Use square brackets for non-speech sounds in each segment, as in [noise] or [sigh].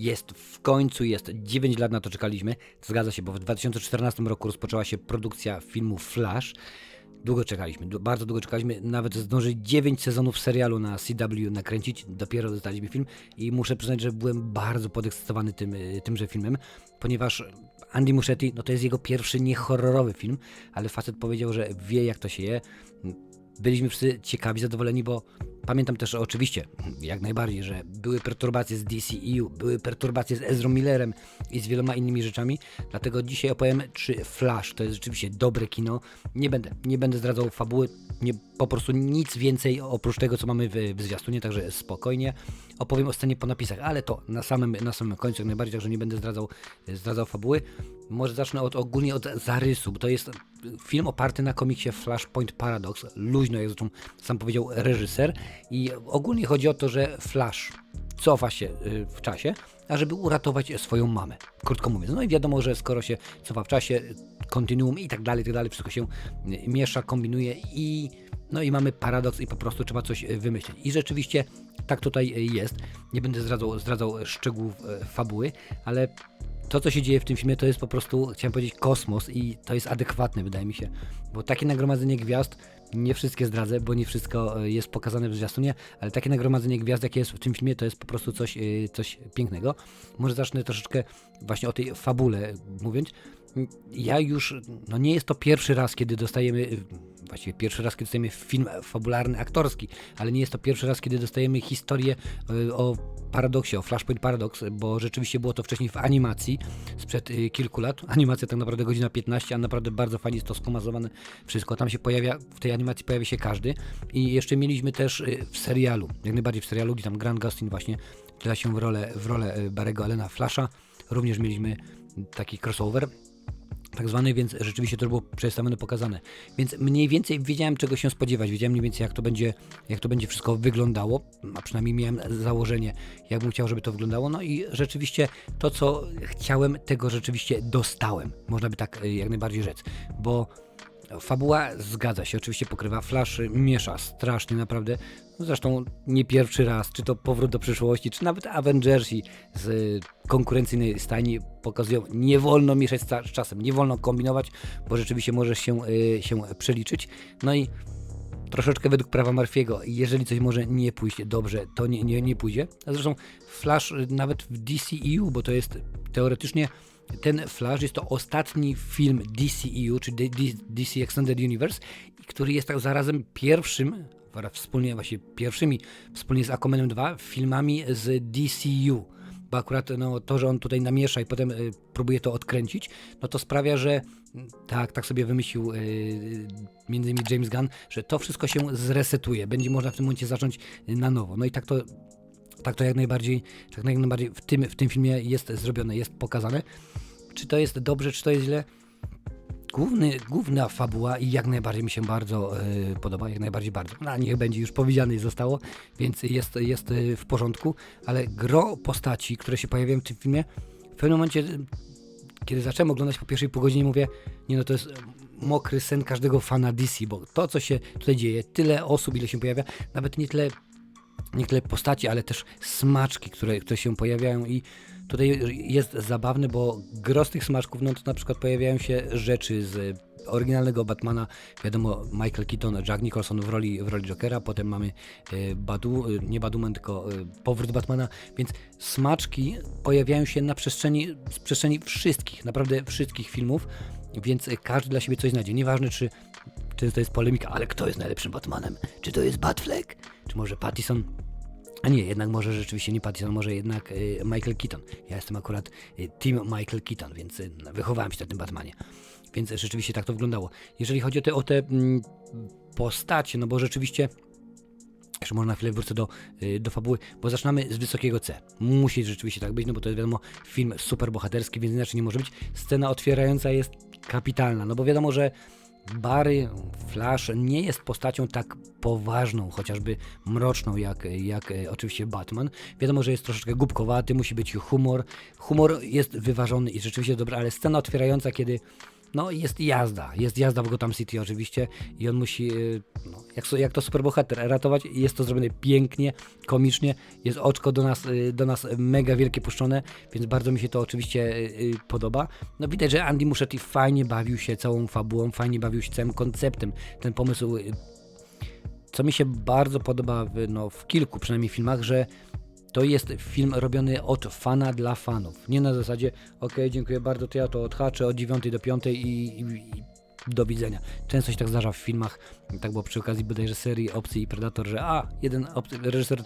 Jest w końcu, jest 9 lat na to czekaliśmy. Zgadza się, bo w 2014 roku rozpoczęła się produkcja filmu Flash. Długo czekaliśmy, bardzo długo czekaliśmy, nawet zdążyli 9 sezonów serialu na CW nakręcić, dopiero dostaliśmy film i muszę przyznać, że byłem bardzo podekscytowany tym, y, tymże filmem, ponieważ Andy Muschietti, no to jest jego pierwszy niehorrorowy film, ale facet powiedział, że wie jak to się je. Byliśmy wszyscy ciekawi, zadowoleni, bo pamiętam też oczywiście, jak najbardziej, że były perturbacje z DCEU, były perturbacje z Ezra Millerem i z wieloma innymi rzeczami, dlatego dzisiaj opowiem, czy Flash to jest rzeczywiście dobre kino. Nie będę, nie będę zdradzał fabuły, nie, po prostu nic więcej oprócz tego, co mamy w, w zwiastunie, także spokojnie opowiem o scenie po napisach, ale to na samym, na samym końcu jak najbardziej, także nie będę zdradzał, zdradzał fabuły. Może zacznę od, ogólnie od zarysu, bo to jest film oparty na komiksie Flashpoint Paradox, luźno, jak zresztą sam powiedział reżyser i ogólnie chodzi o to, że Flash cofa się y, w czasie, ażeby uratować swoją mamę, krótko mówiąc. No i wiadomo, że skoro się cofa w czasie, kontinuum i tak dalej, i tak dalej, wszystko się y, miesza, kombinuje i no i mamy paradoks i po prostu trzeba coś y, wymyślić. I rzeczywiście tak tutaj y, jest. Nie będę zdradzał, zdradzał szczegółów y, fabuły, ale to, co się dzieje w tym filmie, to jest po prostu, chciałem powiedzieć, kosmos i to jest adekwatne, wydaje mi się. Bo takie nagromadzenie gwiazd, nie wszystkie zdradzę, bo nie wszystko e, jest pokazane w zwiastunie, ale takie nagromadzenie gwiazd, jakie jest w tym filmie, to jest po prostu coś, e, coś pięknego. Może zacznę troszeczkę właśnie o tej fabule mówiąc. Ja już, no nie jest to pierwszy raz, kiedy dostajemy, e, właściwie pierwszy raz, kiedy dostajemy film fabularny, aktorski, ale nie jest to pierwszy raz, kiedy dostajemy historię e, o paradoksie, o Flashpoint Paradox, bo rzeczywiście było to wcześniej w animacji sprzed y, kilku lat. [laughs] Animacja tak naprawdę godzina 15, a naprawdę bardzo fajnie jest to skomazowane wszystko. Tam się pojawia, w tej animacji pojawia się każdy. I jeszcze mieliśmy też y, w serialu, jak najbardziej w serialu, gdzie tam Grant Gustin właśnie wciela się w rolę, w rolę Barego Elena Flasha. Również mieliśmy taki crossover tak zwany, więc rzeczywiście to było przedstawione, pokazane. Więc mniej więcej wiedziałem czego się spodziewać, wiedziałem mniej więcej jak to będzie, jak to będzie wszystko wyglądało, a przynajmniej miałem założenie, jak bym chciał, żeby to wyglądało. No i rzeczywiście to, co chciałem, tego rzeczywiście dostałem. Można by tak y, jak najbardziej rzec, bo Fabuła zgadza się, oczywiście pokrywa flaszy, miesza strasznie naprawdę. Zresztą nie pierwszy raz, czy to powrót do przyszłości, czy nawet Avengersi z konkurencyjnej stajni pokazują, nie wolno mieszać z czasem, nie wolno kombinować, bo rzeczywiście możesz się, y, się przeliczyć. No i troszeczkę według prawa Murphy'ego, jeżeli coś może nie pójść dobrze, to nie, nie, nie pójdzie. A zresztą Flash y, nawet w DCEU, bo to jest teoretycznie ten Flash jest to ostatni film DCEU, czy DC Extended Universe, który jest tak zarazem pierwszym, wspólnie właśnie pierwszymi, wspólnie z Aquamanem 2, filmami z DCU. Bo akurat no, to, że on tutaj namiesza i potem y, próbuje to odkręcić, no to sprawia, że mm, tak, tak sobie wymyślił y, między innymi James Gunn, że to wszystko się zresetuje. Będzie można w tym momencie zacząć y, na nowo. No i tak to tak to jak najbardziej, tak jak najbardziej w tym, w tym filmie jest zrobione, jest pokazane. Czy to jest dobrze, czy to jest źle? Główny, główna fabuła i jak najbardziej mi się bardzo e, podoba, jak najbardziej bardzo. No, niech będzie już powiedziane i zostało, więc jest, jest e, w porządku, ale gro postaci, które się pojawiają w tym filmie, w pewnym momencie, kiedy zacząłem oglądać po pierwszej pół godzinie, mówię, nie no to jest mokry sen każdego fana DC, bo to, co się tutaj dzieje, tyle osób, ile się pojawia, nawet nie tyle nie tyle postaci, ale też smaczki, które, które się pojawiają i tutaj jest zabawne, bo gro z tych smaczków, no to na przykład pojawiają się rzeczy z oryginalnego Batmana, wiadomo Michael Keaton, Jack Nicholson w roli, w roli Jokera, potem mamy e, Badu, nie Batman, tylko e, powrót Batmana, więc smaczki pojawiają się na przestrzeni, z przestrzeni wszystkich, naprawdę wszystkich filmów, więc każdy dla siebie coś znajdzie, nieważne czy czy to jest polemika, ale kto jest najlepszym Batmanem? Czy to jest Batfleck? Czy może Pattison? A nie, jednak może rzeczywiście nie Pattison, może jednak y, Michael Keaton. Ja jestem akurat y, team Michael Keaton, więc y, wychowałem się na tym Batmanie. Więc rzeczywiście tak to wyglądało. Jeżeli chodzi o te, o te mm, postacie, no bo rzeczywiście jeszcze może na chwilę wrócę do, do fabuły, bo zaczynamy z wysokiego C. Musi rzeczywiście tak być, no bo to jest wiadomo film super bohaterski, więc inaczej nie może być. Scena otwierająca jest kapitalna, no bo wiadomo, że Barry Flash nie jest postacią tak poważną, chociażby mroczną jak, jak e, oczywiście Batman. Wiadomo, że jest troszeczkę głupkowaty, musi być humor. Humor jest wyważony i rzeczywiście dobry, ale scena otwierająca, kiedy no jest jazda, jest jazda w Gotham City oczywiście i on musi, y, no, jak, jak to superbohater, ratować. Jest to zrobione pięknie, komicznie, jest oczko do nas, y, do nas mega wielkie puszczone, więc bardzo mi się to oczywiście y, podoba. No widać, że Andy Muschietti fajnie bawił się całą fabułą, fajnie bawił się całym konceptem, ten pomysł co mi się bardzo podoba w, no, w kilku przynajmniej filmach, że to jest film robiony od fana dla fanów. Nie na zasadzie, ok, dziękuję bardzo, to ja to odhaczę od 9 do 5 i, i, i do widzenia. Często się tak zdarza w filmach, tak było przy okazji bodajże serii Obcy i Predator, że a, jeden reżyser e,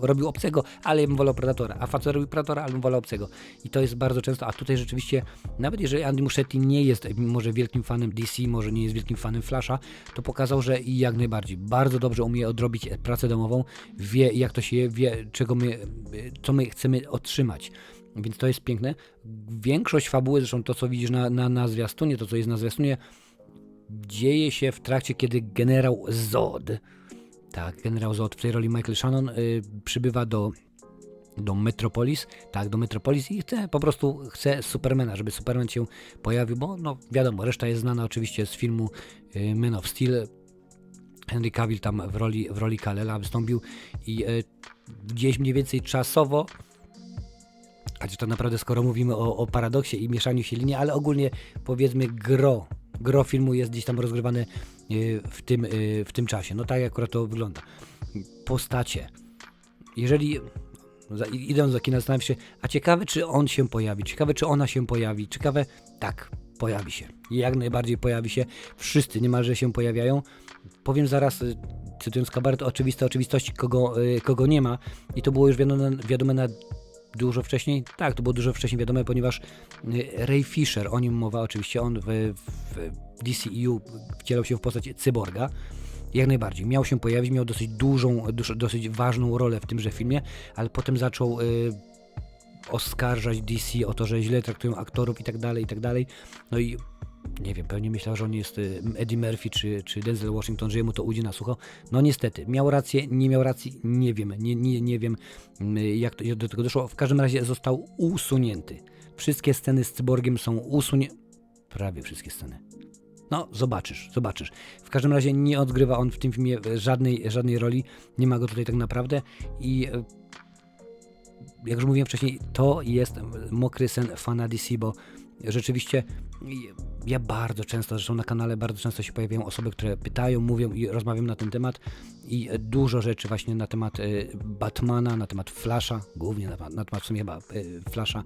robił Obcego, ale ja bym wolał Predatora, a facet robił Predatora, ale bym wolał Obcego. I to jest bardzo często, a tutaj rzeczywiście, nawet jeżeli Andy Muschietti nie jest może wielkim fanem DC, może nie jest wielkim fanem Flasha, to pokazał, że jak najbardziej, bardzo dobrze umie odrobić pracę domową, wie jak to się je, wie czego my, co my chcemy otrzymać. Więc to jest piękne. Większość fabuły, zresztą to co widzisz na, na, na zwiastunie, to co jest na zwiastunie, dzieje się w trakcie, kiedy generał Zod, tak, generał Zod w tej roli Michael Shannon y, przybywa do, do Metropolis, tak, do Metropolis i chce, po prostu chce Supermana, żeby Superman się pojawił, bo no wiadomo, reszta jest znana oczywiście z filmu y, of Steel, Henry Cavill tam w roli, w roli Kalela wystąpił i y, gdzieś mniej więcej czasowo Chociaż tak naprawdę skoro mówimy o, o paradoksie i mieszaniu się linii, ale ogólnie powiedzmy gro, gro filmu jest gdzieś tam rozgrywane y, w tym, y, w tym czasie. No tak akurat to wygląda. Postacie. Jeżeli idąc do kina zastanawiam się, a ciekawe czy on się pojawi, ciekawe czy ona się pojawi, ciekawe, tak, pojawi się. Jak najbardziej pojawi się. Wszyscy niemalże się pojawiają. Powiem zaraz, y, cytując kabaret, oczywiste oczywistości, kogo, kogo nie ma. I to było już wiadome, wiadome na dużo wcześniej? Tak, to było dużo wcześniej wiadome, ponieważ y, Ray Fisher, o nim mowa oczywiście, on w, w DCEU wcielał się w postać cyborga. Jak najbardziej. Miał się pojawić, miał dosyć dużą, duż, dosyć ważną rolę w tymże filmie, ale potem zaczął y, oskarżać DC o to, że źle traktują aktorów i tak dalej, i tak dalej. No i nie wiem, pewnie myślał, że on jest y, Eddie Murphy czy, czy Denzel Washington, że jemu to ujdzie na sucho. No niestety, miał rację, nie miał racji, nie wiem, nie, nie, nie wiem mm, jak to, jak do tego doszło. W każdym razie został usunięty. Wszystkie sceny z cyborgiem są usunięte. Prawie wszystkie sceny. No, zobaczysz, zobaczysz. W każdym razie nie odgrywa on w tym filmie żadnej, żadnej roli. Nie ma go tutaj tak naprawdę i e, jak już mówiłem wcześniej, to jest mokry sen fana DC, bo rzeczywiście ja bardzo często, zresztą na kanale bardzo często się pojawiają osoby, które pytają, mówią i rozmawiam na ten temat i dużo rzeczy właśnie na temat y, Batmana, na temat Flasha, głównie na, na temat w sumie chyba y, Flasha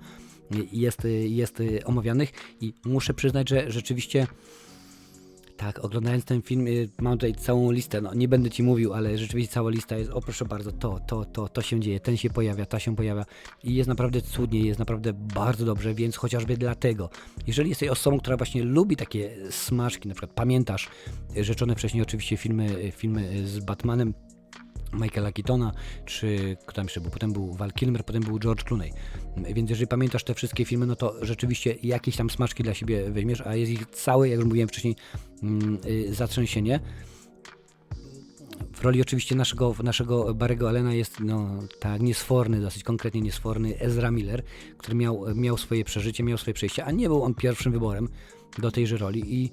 jest, jest omawianych i muszę przyznać, że rzeczywiście tak, oglądając ten film, y, mam tutaj całą listę, no nie będę ci mówił, ale rzeczywiście cała lista jest, o proszę bardzo, to, to, to, to się dzieje, ten się pojawia, ta się pojawia i jest naprawdę cudnie, jest naprawdę bardzo dobrze, więc chociażby dlatego, jeżeli jesteś osobą, która właśnie lubi takie smaczki, na przykład pamiętasz y, rzeczone wcześniej oczywiście filmy, y, filmy z Batmanem, Michaela Keatona, czy kto tam jeszcze był, potem był Val Kilmer, potem był George Clooney. Więc jeżeli pamiętasz te wszystkie filmy, no to rzeczywiście jakieś tam smaczki dla siebie weźmiesz, a jest ich całe, jak już mówiłem wcześniej, mm, y, zatrzęsienie. W roli oczywiście naszego, naszego Barego Allena jest no, tak niesforny, dosyć konkretnie niesforny Ezra Miller, który miał, miał swoje przeżycie, miał swoje przejście, a nie był on pierwszym wyborem do tejże roli i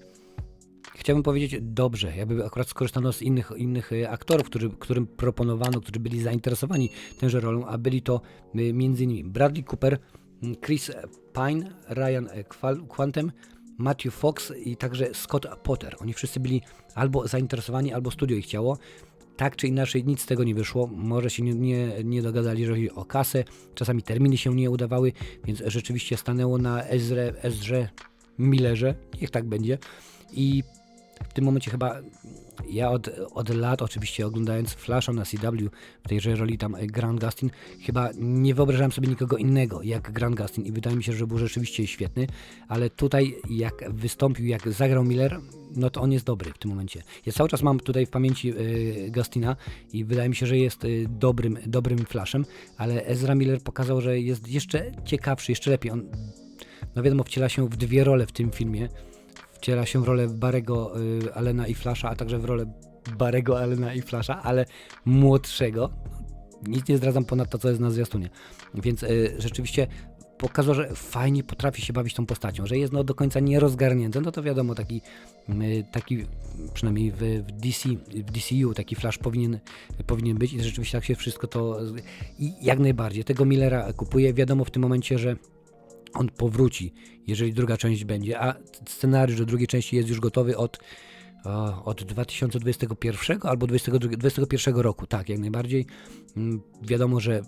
chciałbym powiedzieć dobrze, jakby akurat skorzystano z innych, innych e, aktorów, którzy, którym proponowano, którzy byli zainteresowani tęże rolą, a byli to e, m.in. Bradley Cooper, Chris Pine, Ryan e, Quantem, Matthew Fox i także Scott Potter. Oni wszyscy byli albo zainteresowani, albo studio ich chciało. Tak czy inaczej nic z tego nie wyszło. Może się nie, nie, nie dogadali, jeżeli chodzi o kasę. Czasami terminy się nie udawały, więc rzeczywiście stanęło na Ezre, Ezrze Millerze. Niech tak będzie. I w tym momencie chyba ja od, od lat, oczywiście oglądając Flasha na CW, w tejże roli tam Grant Gustin, chyba nie wyobrażałem sobie nikogo innego jak Grant Gustin i wydaje mi się, że był rzeczywiście świetny, ale tutaj jak wystąpił, jak zagrał Miller, no to on jest dobry w tym momencie. Ja cały czas mam tutaj w pamięci y, Gustina i wydaje mi się, że jest y, dobrym, dobrym Flashem, ale Ezra Miller pokazał, że jest jeszcze ciekawszy, jeszcze lepiej. On, no wiadomo, wciela się w dwie role w tym filmie, wciela się w rolę Barego y, Allena i Flasha, a także w rolę Barego Allena i Flasha, ale młodszego. Nic nie zdradzam ponad to, co jest na zwiastunie. Więc y, rzeczywiście pokazał, że fajnie potrafi się bawić tą postacią, że jest no do końca nierozgarnięty, no to wiadomo, taki, y, taki przynajmniej w, w, DC, w DCU taki Flash powinien, powinien być i rzeczywiście tak się wszystko to i jak najbardziej. Tego Millera kupuje, wiadomo w tym momencie, że on powróci, jeżeli druga część będzie, a scenariusz do drugiej części jest już gotowy od od 2021 albo 2021 roku, tak, jak najbardziej. Mm, wiadomo, że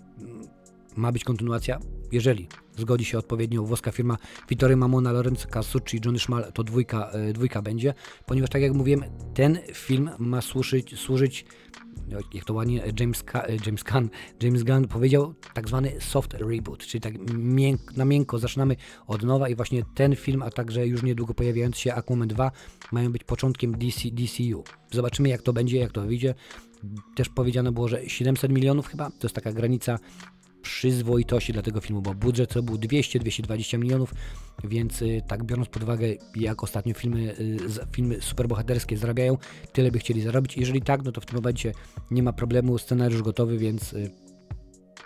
ma być kontynuacja, jeżeli zgodzi się odpowiednio włoska firma Vittorio Mamona, Lorenzo Casucci i Johnny Schmal, to dwójka, e, dwójka będzie, ponieważ tak jak mówiłem, ten film ma służyć, służyć jak to ładnie James, e, James, Gunn, James Gunn powiedział, tak zwany soft reboot, czyli tak mięk, na miękko zaczynamy od nowa i właśnie ten film, a także już niedługo pojawiający się Aquaman 2 mają być początkiem DC, DCU. Zobaczymy jak to będzie, jak to wyjdzie. Też powiedziano było, że 700 milionów chyba, to jest taka granica przyzwoitości dla tego filmu, bo budżet to był 200-220 milionów, więc y, tak biorąc pod uwagę jak ostatnio filmy, y, filmy superbohaterskie zarabiają, tyle by chcieli zarobić. Jeżeli tak, no to w tym momencie nie ma problemu, scenariusz gotowy, więc y,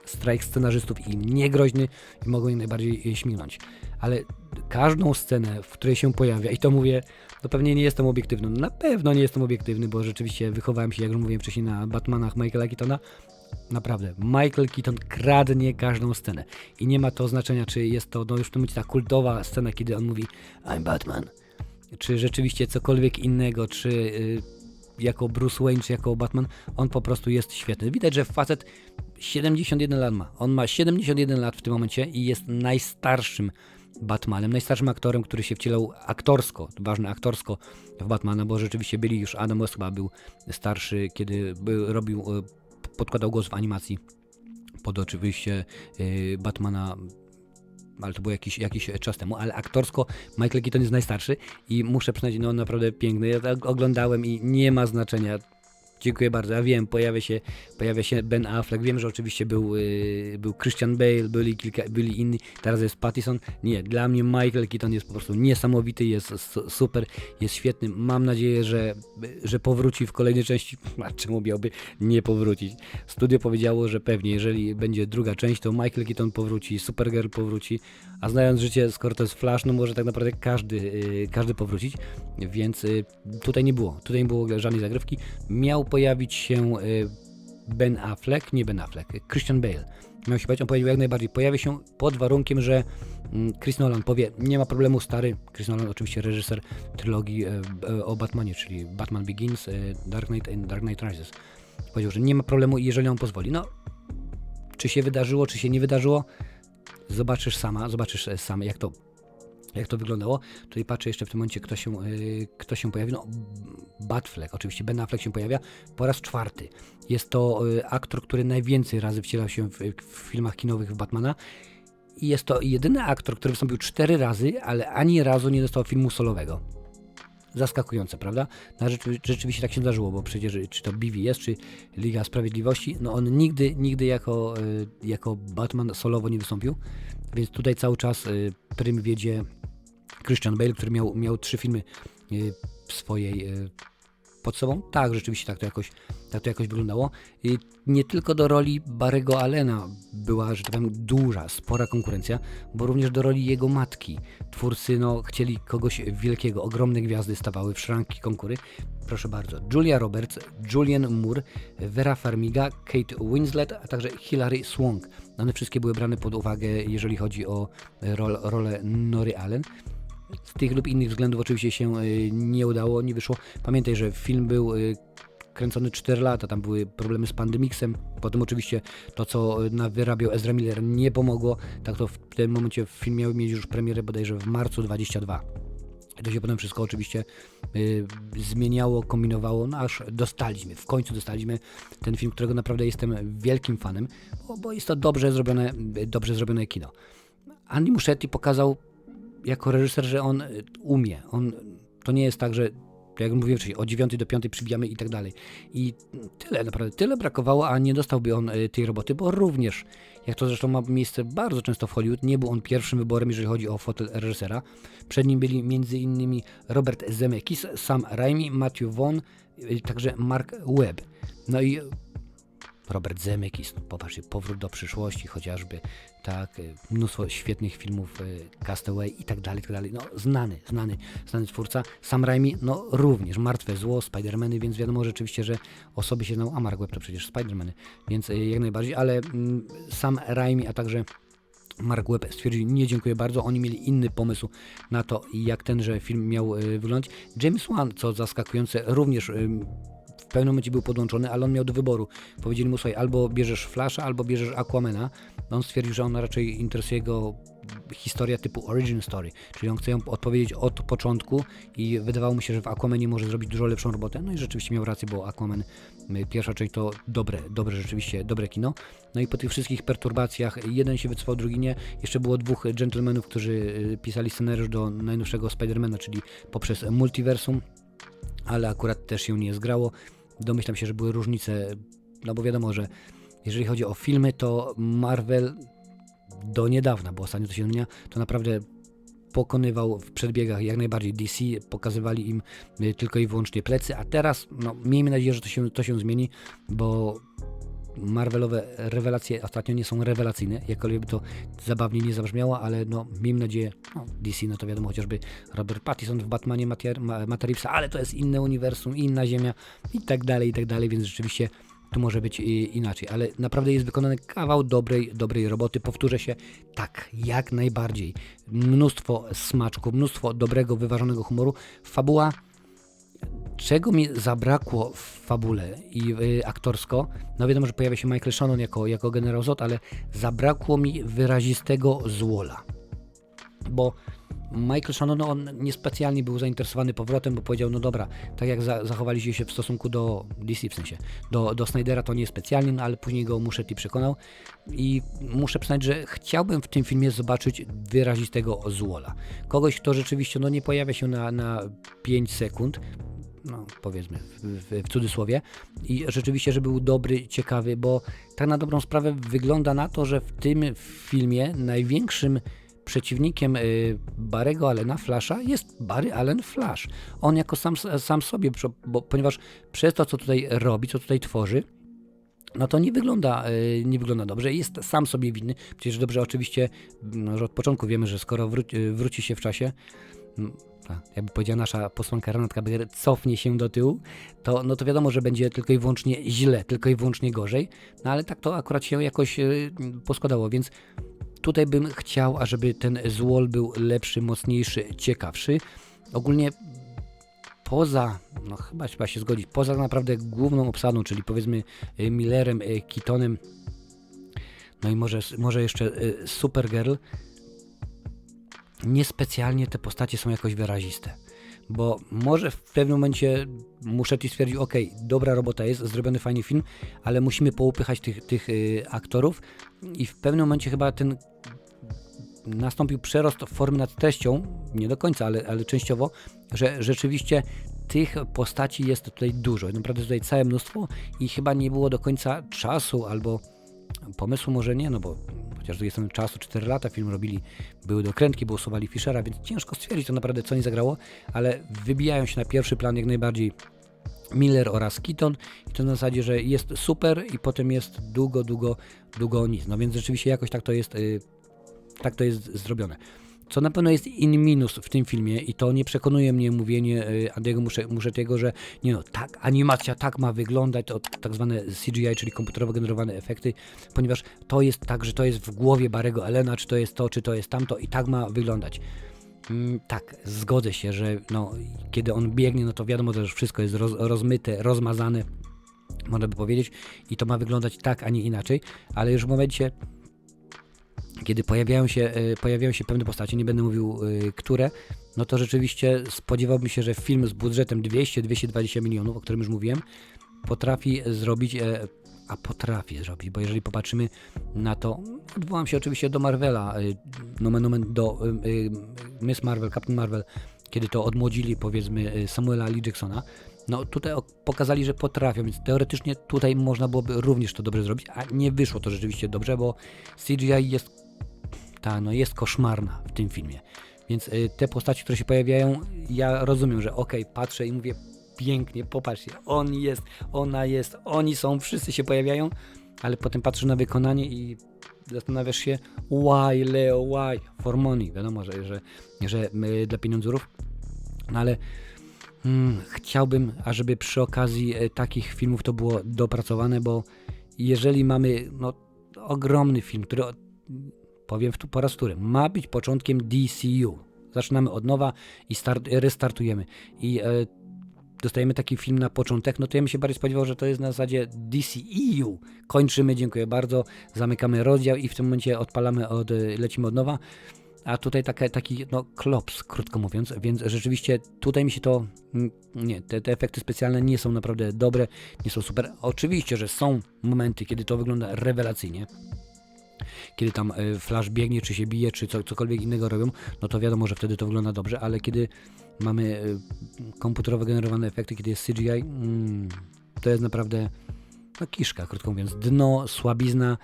strajk scenarzystów im niegroźny i mogą im najbardziej śmignąć. Ale każdą scenę, w której się pojawia, i to mówię, to pewnie nie jestem obiektywny, na pewno nie jestem obiektywny, bo rzeczywiście wychowałem się, jak już mówiłem wcześniej, na Batmanach Michaela Keatona, Naprawdę, Michael Keaton kradnie każdą scenę. I nie ma to znaczenia, czy jest to no już w tym momencie ta kultowa scena, kiedy on mówi I'm Batman. Czy rzeczywiście cokolwiek innego, czy y, jako Bruce Wayne, czy jako Batman, on po prostu jest świetny. Widać, że facet 71 lat ma. On ma 71 lat w tym momencie i jest najstarszym Batmanem, najstarszym aktorem, który się wcielał aktorsko, ważne aktorsko w Batmana, bo rzeczywiście byli już, Adam West chyba był starszy, kiedy był, robił y, podkładał głos w animacji pod oczywiście y, Batmana ale to było jakiś, jakiś czas temu, ale aktorsko Michael Keaton jest najstarszy i muszę przyznać, no naprawdę piękny. Ja tak oglądałem i nie ma znaczenia Dziękuję bardzo. Ja wiem, pojawia się, pojawia się Ben Affleck. Wiem, że oczywiście był, yy, był Christian Bale, byli, kilka, byli inni. Teraz jest Pattison. Nie, dla mnie Michael Keaton jest po prostu niesamowity, jest super, jest świetny. Mam nadzieję, że, że powróci w kolejnej części. [laughs] A czemu miałby nie powrócić? Studio powiedziało, że pewnie, jeżeli będzie druga część, to Michael Keaton powróci, Supergirl powróci, a znając życie, skoro to jest Flash, no może tak naprawdę każdy, yy, każdy powrócić, więc yy, tutaj nie było. Tutaj nie było żadnej zagrywki. Miał pojawić się y, Ben Affleck, nie Ben Affleck, Christian Bale. Miał się pojawić, on powiedział jak najbardziej, pojawi się pod warunkiem, że mm, Chris Nolan powie, nie ma problemu, stary, Chris Nolan oczywiście reżyser trylogii e, e, o Batmanie, czyli Batman Begins, e, Dark Knight and Dark Knight Rises. Powiedział, że nie ma problemu, jeżeli on pozwoli. No, czy się wydarzyło, czy się nie wydarzyło, zobaczysz sama, zobaczysz sam, jak to jak to wyglądało. Tutaj patrzę jeszcze w tym momencie, kto się, yy, kto się pojawi. No, Batfleck, oczywiście Ben Affleck się pojawia po raz czwarty. Jest to yy, aktor, który najwięcej razy wcielał się w, w filmach kinowych w Batmana. I jest to jedyny aktor, który wystąpił cztery razy, ale ani razu nie dostał filmu solowego. Zaskakujące, prawda? No, rzeczywiście tak się zdarzyło, bo przecież czy to BVS, czy Liga Sprawiedliwości, no on nigdy, nigdy jako, yy, jako Batman solowo nie wystąpił. Więc tutaj cały czas y, prym wiedzie Christian Bale, który miał, miał trzy filmy y, w swojej y, pod sobą. Tak, rzeczywiście tak to jakoś, tak to jakoś wyglądało. I nie tylko do roli Barego Allena była, że tak powiem, duża, spora konkurencja, bo również do roli jego matki. Twórcy no, chcieli kogoś wielkiego, ogromne gwiazdy stawały w szranki konkury. Proszę bardzo, Julia Roberts, Julian Moore, Vera Farmiga, Kate Winslet, a także Hilary Swank. One wszystkie były brane pod uwagę, jeżeli chodzi o rol, rolę Nory Allen. Z tych lub innych względów oczywiście się y, nie udało, nie wyszło. Pamiętaj, że film był y, kręcony 4 lata, tam były problemy z pandemiksem, potem oczywiście to, co wyrabiał Ezra Miller nie pomogło, tak to w tym momencie film miał mieć już premierę bodajże w marcu 22. To się potem wszystko oczywiście y, zmieniało, kombinowało, no aż dostaliśmy, w końcu dostaliśmy ten film, którego naprawdę jestem wielkim fanem, bo, bo jest to dobrze zrobione, dobrze zrobione kino. Andy Muschietti pokazał jako reżyser, że on y, umie. On, to nie jest tak, że jak mówiłem wcześniej, o 9 do 5 przybijamy i tak dalej. I tyle, naprawdę, tyle brakowało, a nie dostałby on y, tej roboty, bo również, jak to zresztą ma miejsce bardzo często w Hollywood, nie był on pierwszym wyborem, jeżeli chodzi o fotel reżysera. Przed nim byli m.in. Robert Zemeckis, Sam Raimi, Matthew Vaughn, y, także Mark Webb. No i Robert Zemeckis, no popatrzcie, Powrót do przyszłości chociażby, tak, y, mnóstwo świetnych filmów, y, Castaway i tak dalej, tak dalej, no znany, znany, znany twórca, Sam Raimi, no również, Martwe Zło, Spidermany, więc wiadomo rzeczywiście, że osoby się, no a Mark Webb to przecież Spidermany, więc y, jak najbardziej, ale mm, Sam Raimi, a także Mark Webb stwierdził, nie dziękuję bardzo, oni mieli inny pomysł na to, jak tenże film miał y, wyglądać. James Wan, co zaskakujące, również y, pewnym momencie był podłączony, ale on miał do wyboru. Powiedzieli mu, słuchaj, albo bierzesz Flasha, albo bierzesz Aquamana. No on stwierdził, że on raczej interesuje go historia typu origin story, czyli on chce ją odpowiedzieć od początku i wydawało mu się, że w Aquamanie może zrobić dużo lepszą robotę. No i rzeczywiście miał rację, bo Aquaman, y, pierwsza część to dobre, dobre rzeczywiście, dobre kino. No i po tych wszystkich perturbacjach, jeden się wycofał, drugi nie. Jeszcze było dwóch gentlemanów, którzy y, pisali scenariusz do najnowszego Spidermana, czyli poprzez multiversum, ale akurat też się nie zgrało. Domyślam się, że były różnice, no bo wiadomo, że jeżeli chodzi o filmy, to Marvel do niedawna, bo ostatnio to się zmienia, to naprawdę pokonywał w przedbiegach jak najbardziej. DC, pokazywali im y, tylko i wyłącznie plecy, a teraz no, miejmy nadzieję, że to się, to się zmieni, bo Marvelowe rewelacje ostatnio nie są rewelacyjne, jakkolwiek by to zabawnie nie zabrzmiało, ale no, miejmy nadzieję, no, DC, no to wiadomo, chociażby Robert Pattinson w Batmanie Reevesa, ale to jest inne uniwersum, inna ziemia i tak dalej, i tak dalej, więc rzeczywiście tu może być inaczej, ale naprawdę jest wykonany kawał dobrej, dobrej roboty. Powtórzę się, tak, jak najbardziej. Mnóstwo smaczku, mnóstwo dobrego, wyważonego humoru. Fabuła, czego mi zabrakło w fabule i y, aktorsko, no wiadomo, że pojawia się Michael Shannon jako, jako generał Zod, ale zabrakło mi wyrazistego złola. Bo Michael Shannon no on niespecjalnie był zainteresowany powrotem, bo powiedział, no dobra, tak jak za, zachowaliście się w stosunku do DC w sensie, do, do Snydera to nie specjalnie, no ale później go muszę i przekonał i muszę przyznać, że chciałbym w tym filmie zobaczyć wyrazistego Złola. Kogoś, kto rzeczywiście no, nie pojawia się na, na 5 sekund, no powiedzmy w, w, w, cudzysłowie i rzeczywiście, że był dobry, ciekawy, bo tak na dobrą sprawę wygląda na to, że w tym filmie największym przeciwnikiem y, Barego Allena Flasha jest Barry Allen Flash. On jako sam, sam sobie, bo, ponieważ przez to, co tutaj robi, co tutaj tworzy, no to nie wygląda, y, nie wygląda dobrze. Jest sam sobie winny. Przecież dobrze, oczywiście, no, że od początku wiemy, że skoro wróci, y, wróci się w czasie, tak, jakby powiedziała nasza posłanka Renatka Beger, cofnie się do tyłu, to, no to wiadomo, że będzie tylko i wyłącznie źle, tylko i wyłącznie gorzej, no ale tak to akurat się jakoś poskładało, więc Tutaj bym chciał, ażeby ten Złol był lepszy, mocniejszy, ciekawszy. Ogólnie poza, no chyba trzeba się zgodzić, poza naprawdę główną obsadą, czyli powiedzmy y, Millerem, y, Keatonem, no i może, może jeszcze y, Supergirl, niespecjalnie te postacie są jakoś wyraziste. Bo może w pewnym momencie Muschetti stwierdził, ok, dobra robota jest, zrobiony fajny film, ale musimy poupychać tych, tych aktorów i w pewnym momencie chyba ten nastąpił przerost formy nad treścią, nie do końca, ale, ale częściowo, że rzeczywiście tych postaci jest tutaj dużo. Naprawdę tutaj całe mnóstwo i chyba nie było do końca czasu albo pomysłu może nie, no bo chociaż tu jestem czasu, 4 lata film robili, były dokrętki, bo usuwali Fischera, więc ciężko stwierdzić to naprawdę co nie zagrało, ale wybijają się na pierwszy plan jak najbardziej Miller oraz Keaton i to na zasadzie, że jest super i potem jest długo, długo, długo nic. No więc rzeczywiście jakoś tak to jest y, tak to jest zrobione. Co na pewno jest in minus w tym filmie i to nie przekonuje mnie mówienie y, Andiego Muszetiego, że nie no, tak, animacja tak ma wyglądać, to tak zwane CGI, czyli komputerowo generowane efekty, ponieważ to jest tak, że to jest w głowie Barego Elena, czy to jest to, czy to jest tamto i tak ma wyglądać. Mm, tak, zgodzę się, że no, kiedy on biegnie, no to wiadomo, że wszystko jest roz, rozmyte, rozmazane, można by powiedzieć, i to ma wyglądać tak, a nie inaczej, ale już w momencie, kiedy pojawiają się, e, pojawiają się pewne postacie, nie będę mówił e, które, no to rzeczywiście spodziewałbym się, że film z budżetem 200-220 milionów, o którym już mówiłem, potrafi zrobić, e, a potrafi zrobić, bo jeżeli popatrzymy na to, odwołam się oczywiście do Marvela, nomen nomen do Miss Marvel, Captain Marvel, kiedy to odmłodzili powiedzmy Samuela Lee Jacksona, no tutaj pokazali, że potrafią, więc teoretycznie tutaj można byłoby również to dobrze zrobić, a nie wyszło to rzeczywiście dobrze, bo CGI jest ta no jest koszmarna w tym filmie. Więc y, te postaci, które się pojawiają, ja rozumiem, że okej, okay, patrzę i mówię pięknie, popatrzcie, on jest, ona jest, oni są, wszyscy się pojawiają, ale potem patrzysz na wykonanie i zastanawiasz się, why Leo, why? For money. Wiadomo, że, że, że y, dla pieniądzurów, no ale mm, chciałbym, ażeby przy okazji y, takich filmów to było dopracowane, bo jeżeli mamy no, ogromny film, który powiem w, po raz który, ma być początkiem DCU. Zaczynamy od nowa i start, restartujemy. I e, dostajemy taki film na początek, no to ja bym się bardziej spodziewał, że to jest na zasadzie DCEU. Kończymy, dziękuję bardzo, zamykamy rozdział i w tym momencie odpalamy, od, lecimy od nowa. A tutaj taka, taki no, klops, krótko mówiąc, więc rzeczywiście tutaj mi się to, mm, nie, te, te efekty specjalne nie są naprawdę dobre, nie są super. Oczywiście, że są momenty, kiedy to wygląda rewelacyjnie, kiedy tam e, Flash biegnie, czy się bije, czy co, cokolwiek innego robią, no to wiadomo, że wtedy to wygląda dobrze, ale kiedy mamy e, komputerowo generowane efekty, kiedy jest CGI, mm, to jest naprawdę no, kiszka, krótko mówiąc. Dno, słabizna,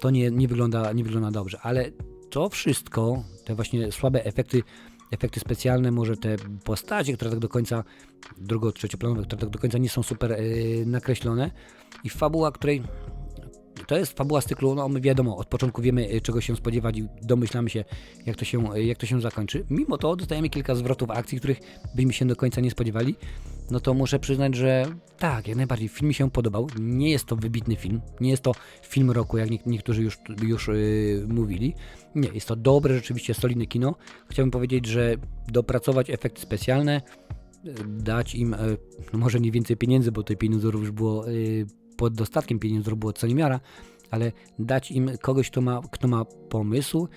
to nie, nie, wygląda, nie wygląda dobrze, ale to wszystko, te właśnie słabe efekty, efekty specjalne, może te postacie, które tak do końca, drugo, trzecioplanowe, które tak do końca nie są super yy, nakreślone i fabuła, której to jest fabuła z cyklu, no wiadomo, od początku wiemy y, czego się spodziewać i domyślamy się jak to się, y, jak to się zakończy. Mimo to dostajemy kilka zwrotów akcji, których byśmy się do końca nie spodziewali. No to muszę przyznać, że tak, jak najbardziej film mi się podobał. Nie jest to wybitny film, nie jest to film roku, jak niektórzy już, już yy, mówili. Nie, jest to dobre, rzeczywiście solidne kino. Chciałbym powiedzieć, że dopracować efekty specjalne, y, dać im no może nie więcej pieniędzy, bo tej pieniędzy już było pod dostatkiem pieniędzy było co niemiara, ale dać im kogoś, kto ma, kto ma pomysł,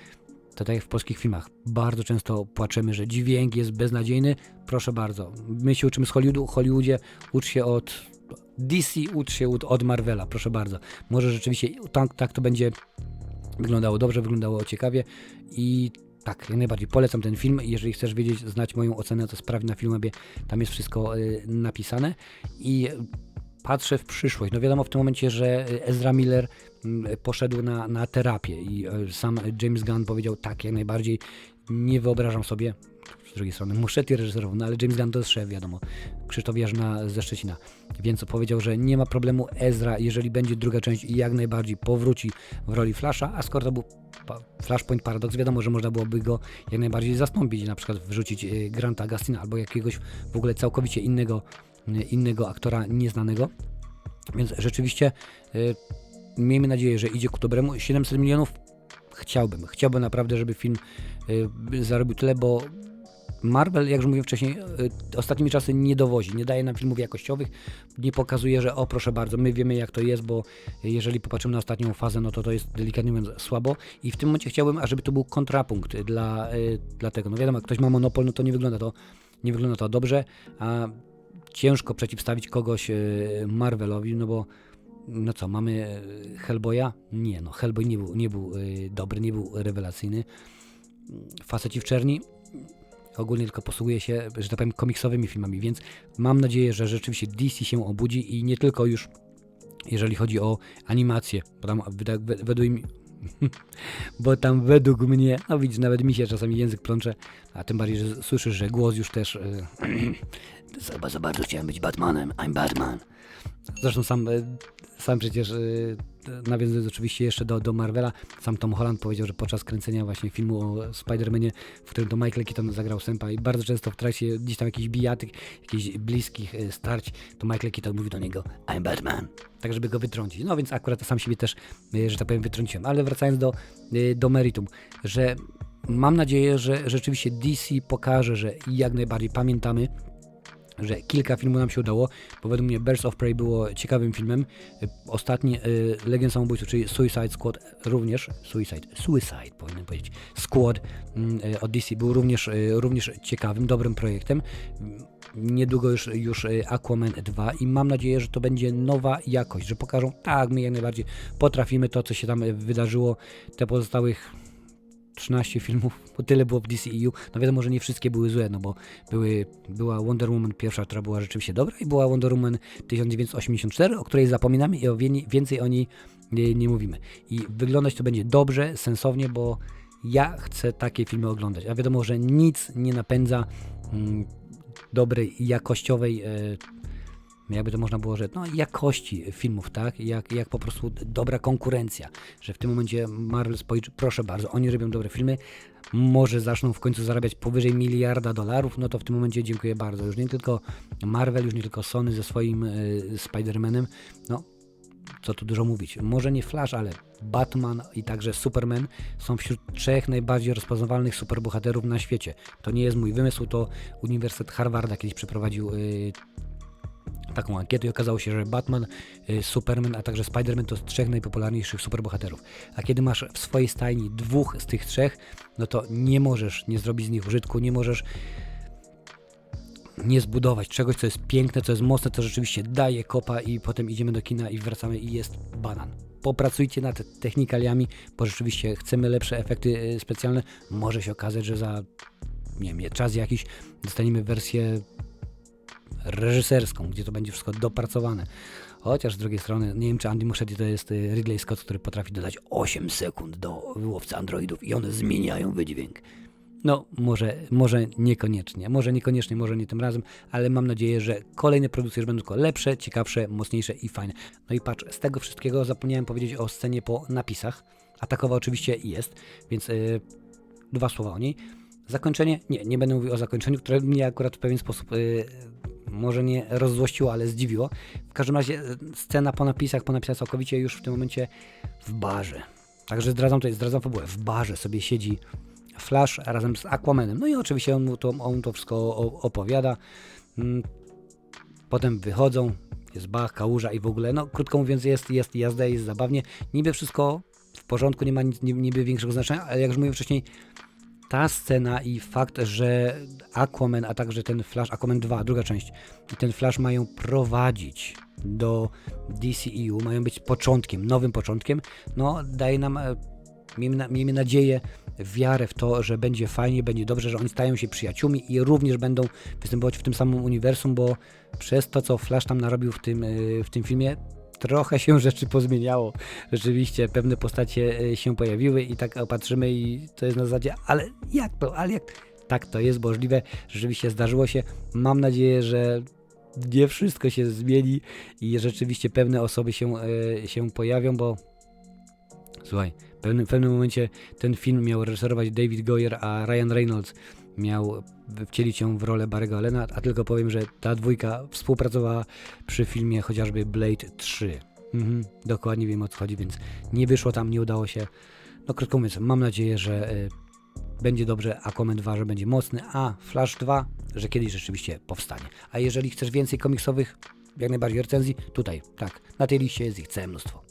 to tak jak w polskich filmach. Bardzo często płaczemy, że dźwięk jest beznadziejny. Proszę bardzo. My się uczymy z Hollywoodu. Hollywoodzie ucz się od DC, ucz się od Marvela. Proszę bardzo. Może rzeczywiście tak, tak to będzie wyglądało dobrze, wyglądało ciekawie i tak, jak najbardziej polecam ten film. Jeżeli chcesz wiedzieć, znać moją ocenę, to sprawdź na Filmwebie, tam jest wszystko y, napisane. I patrzę w przyszłość. No wiadomo w tym momencie, że Ezra Miller poszedł na, na terapię i e, sam James Gunn powiedział tak, jak najbardziej nie wyobrażam sobie, z drugiej strony Muszety reżyserował, no ale James Gunn to jest szef, wiadomo, Krzysztof Jarzyna ze Szczecina, więc powiedział, że nie ma problemu Ezra, jeżeli będzie druga część i jak najbardziej powróci w roli Flasha, a skoro to był Flashpoint Paradox, wiadomo, że można byłoby go jak najbardziej zastąpić, na przykład wrzucić e, Granta Gustina albo jakiegoś w ogóle całkowicie innego innego aktora nieznanego. Więc rzeczywiście y, miejmy nadzieję, że idzie ku dobremu. 700 milionów chciałbym. Chciałbym naprawdę, żeby film y, zarobił tyle, bo Marvel, jak już mówiłem wcześniej, y, ostatnimi czasy nie dowozi, nie daje nam filmów jakościowych, nie pokazuje, że o proszę bardzo, my wiemy jak to jest, bo jeżeli popatrzymy na ostatnią fazę, no to to jest delikatnie mówiąc słabo i w tym momencie chciałbym, ażeby to był kontrapunkt dla, dla tego. No wiadomo, jak ktoś ma monopol, no to nie wygląda to, nie wygląda to dobrze, a ciężko przeciwstawić kogoś e, Marvelowi, no bo no co, mamy e, Hellboya? Nie, no Hellboy nie był, nie był e, dobry, nie był rewelacyjny. Faceci w czerni ogólnie tylko posługuje się, że tak powiem, komiksowymi filmami, więc mam nadzieję, że rzeczywiście DC się obudzi i nie tylko już jeżeli chodzi o animację, bo tam według, [laughs] bo tam według mnie, no widzisz, nawet mi się czasami język plącze, a tym bardziej, że słyszysz, że głos już też [clears throat] za, za bardzo chciałem być Batmanem, I'm Batman. Zresztą sam, e, sam przecież e, nawiązując oczywiście jeszcze do, do Marvela, sam Tom Holland powiedział, że podczas kręcenia właśnie filmu o Spider-Manie, w którym to Michael Keaton zagrał Sępa i bardzo często w trakcie gdzieś tam jakichś bijatyk, jakichś bliskich e, starć, to Michael Keaton mówi do niego I'm Batman, tak żeby go wytrącić. No więc akurat sam siebie też, że tak powiem, wytrąciłem. Ale wracając do, do meritum, że mam nadzieję, że rzeczywiście DC pokaże, że jak najbardziej pamiętamy że kilka filmów nam się udało, bo według mnie Birds of Prey było ciekawym filmem. Ostatni y, Legend Samobójców, czyli Suicide Squad również, Suicide, Suicide powinienem powiedzieć, Squad y, od DC był również, y, również ciekawym, dobrym projektem. Niedługo już, już Aquaman 2 i mam nadzieję, że to będzie nowa jakość, że pokażą, tak, my jak najbardziej potrafimy to, co się tam wydarzyło, te pozostałych 13 filmów, bo tyle było w DCEU. No wiadomo, że nie wszystkie były złe, no bo były, była Wonder Woman pierwsza, która była rzeczywiście dobra i była Wonder Woman 1984, o której zapominamy i o więcej o niej nie, nie mówimy. I wyglądać to będzie dobrze, sensownie, bo ja chcę takie filmy oglądać. A wiadomo, że nic nie napędza mm, dobrej, jakościowej e, jakby to można było rzec, no jakości filmów, tak? Jak, jak po prostu dobra konkurencja, że w tym momencie Marvel spojrzy, proszę bardzo, oni robią dobre filmy, może zaczną w końcu zarabiać powyżej miliarda dolarów, no to w tym momencie dziękuję bardzo. Już nie tylko Marvel, już nie tylko Sony ze swoim y, Spider-Manem, no co tu dużo mówić. Może nie Flash, ale Batman i także Superman są wśród trzech najbardziej rozpoznawalnych superbohaterów na świecie. To nie jest mój wymysł, to Uniwersytet Harvarda kiedyś przeprowadził y, taką ankietę i okazało się, że Batman, y, Superman, a także Spider-Man to z trzech najpopularniejszych superbohaterów. A kiedy masz w swojej stajni dwóch z tych trzech, no to nie możesz nie zrobić z nich użytku, nie możesz nie zbudować czegoś, co jest piękne, co jest mocne, co rzeczywiście daje kopa i potem idziemy do kina i wracamy i jest banan. Popracujcie nad technikaliami, bo rzeczywiście chcemy lepsze efekty y, specjalne. Może się okazać, że za nie wiem, czas jakiś dostaniemy wersję reżyserską, gdzie to będzie wszystko dopracowane. Chociaż z drugiej strony, nie wiem czy Andy Muschietti to jest y, Ridley Scott, który potrafi dodać 8 sekund do wyłowcy androidów i one zmieniają wydźwięk. No, może, może niekoniecznie, może niekoniecznie, może nie tym razem, ale mam nadzieję, że kolejne produkcje już będą tylko lepsze, ciekawsze, mocniejsze i fajne. No i patrz, z tego wszystkiego zapomniałem powiedzieć o scenie po napisach, a takowa oczywiście jest, więc yy, dwa słowa o niej. Zakończenie? Nie, nie będę mówił o zakończeniu, które mnie akurat w pewien sposób yy, może nie rozzłościło, ale zdziwiło. W każdym razie yy, scena po napisach, po napisach całkowicie już w tym momencie w barze. Także zdradzam tutaj, zdradzam fabułę. W barze sobie siedzi Flash razem z Aquamanem. No i oczywiście on, mu to, on to wszystko opowiada. Mm, Potem wychodzą, jest Bach, kałuża i w ogóle, no krótko mówiąc jest, jest jazda, jest zabawnie. Niby wszystko w porządku, nie ma nic, ni- niby większego znaczenia, ale jak już mówiłem wcześniej, ta scena i fakt, że Aquaman, a także ten Flash, Aquaman 2, druga część, i ten Flash mają prowadzić do DCEU, mają być początkiem, nowym początkiem, no daje nam, e, miejmy, na, miejmy nadzieję, wiarę w to, że będzie fajnie, będzie dobrze, że oni stają się przyjaciółmi i również będą występować w tym samym uniwersum, bo przez to, co Flash tam narobił w tym, e, w tym filmie, trochę się [laughs] rzeczy pozmieniało. Rzeczywiście pewne postacie e, się pojawiły i tak opatrzymy i to jest na zasadzie, ale jak to, ale jak? Tak to jest możliwe, rzeczywiście zdarzyło się. Mam nadzieję, że nie wszystko się zmieni i rzeczywiście pewne osoby się, e, się pojawią, bo słuchaj, w pewnym, w pewnym momencie ten film miał reżyserować David Goyer, a Ryan Reynolds miał wcielić się w rolę Barry'ego Allena, a tylko powiem, że ta dwójka współpracowała przy filmie chociażby Blade 3. Mhm, dokładnie wiem o co chodzi, więc nie wyszło tam, nie udało się. No krótko mówiąc, mam nadzieję, że y, będzie dobrze, Aquaman 2, że będzie mocny, a Flash 2, że kiedyś rzeczywiście powstanie. A jeżeli chcesz więcej komiksowych, jak najbardziej recenzji, tutaj, tak, na tej liście jest ich całe mnóstwo.